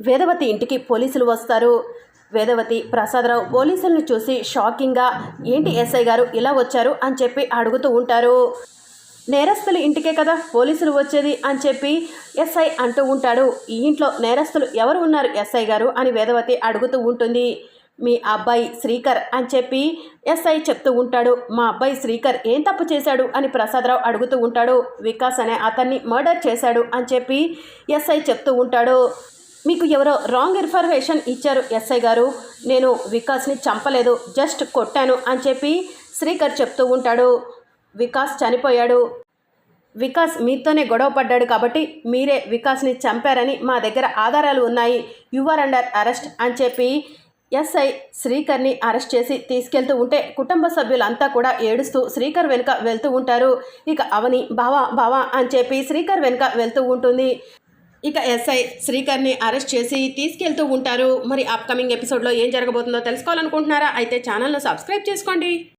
వేదవతి ఇంటికి పోలీసులు వస్తారు. వేదవతి ప్రసాదరావు పోలీసులను చూసి షాకింగ్గా ఏంటి ఎస్ఐ గారు ఇలా వచ్చారు? అని చెప్పి అడుగుతూ ఉంటారు. నేరస్తులు ఇంటికే కదా పోలీసులు వచ్చేది? అని చెప్పి ఎస్ఐ అంటూ ఉంటాడు. ఈ ఇంట్లో నేరస్తులు ఎవరు ఉన్నారు ఎస్ఐ గారు? అని వేదవతి అడుగుతూ ఉంటుంది. మీ అబ్బాయి శ్రీకర్? అని చెప్పి ఎస్ఐ చెప్తూ ఉంటాడు. మా అబ్బాయి శ్రీకర్ ఏం తప్పు చేశాడు? అని ప్రసాదరావు అడుగుతూ ఉంటాడు. వికాస్ అనే అతన్ని మర్డర్ చేశాడు? అని చెప్పి ఎస్ఐ చెప్తూ ఉంటాడు. మీకు ఎవరో రాంగ్ ఇన్ఫర్మేషన్ ఇచ్చారు ఎస్ఐ గారు. నేను వికాస్ని చంపలేదు జస్ట్ కొట్టాను అని చెప్పి శ్రీకర్ చెప్తూ ఉంటాడు. వికాస్ చనిపోయాడు. వికాస్ మీతోనే గొడవ పడ్డాడు కాబట్టి మీరే వికాస్ని చంపారని మా దగ్గర ఆధారాలు ఉన్నాయి. యువర్ అండర్ అరెస్ట్ అని చెప్పి ఎస్ఐ శ్రీకర్ని అరెస్ట్ చేసి తీసుకెళ్తూ ఉంటే కుటుంబ సభ్యులంతా కూడా ఏడుస్తూ శ్రీకర్ వెనుక వెళ్తూ ఉంటారు. ఇక అవని బావా బావా అని చెప్పి శ్రీకర్ వెనుక వెళ్తూ ఉంటుంది. ఇక ఎస్ఐ శ్రీకర్ని అరెస్ట్ చేసి తీసుకెళ్తూ ఉంటారు. మరి అప్కమింగ్ ఎపిసోడ్లో ఏం జరగబోతుందో తెలుసుకోవాలనుకుంటున్నారా? అయితే ఛానల్ను సబ్స్క్రైబ్ చేసుకోండి.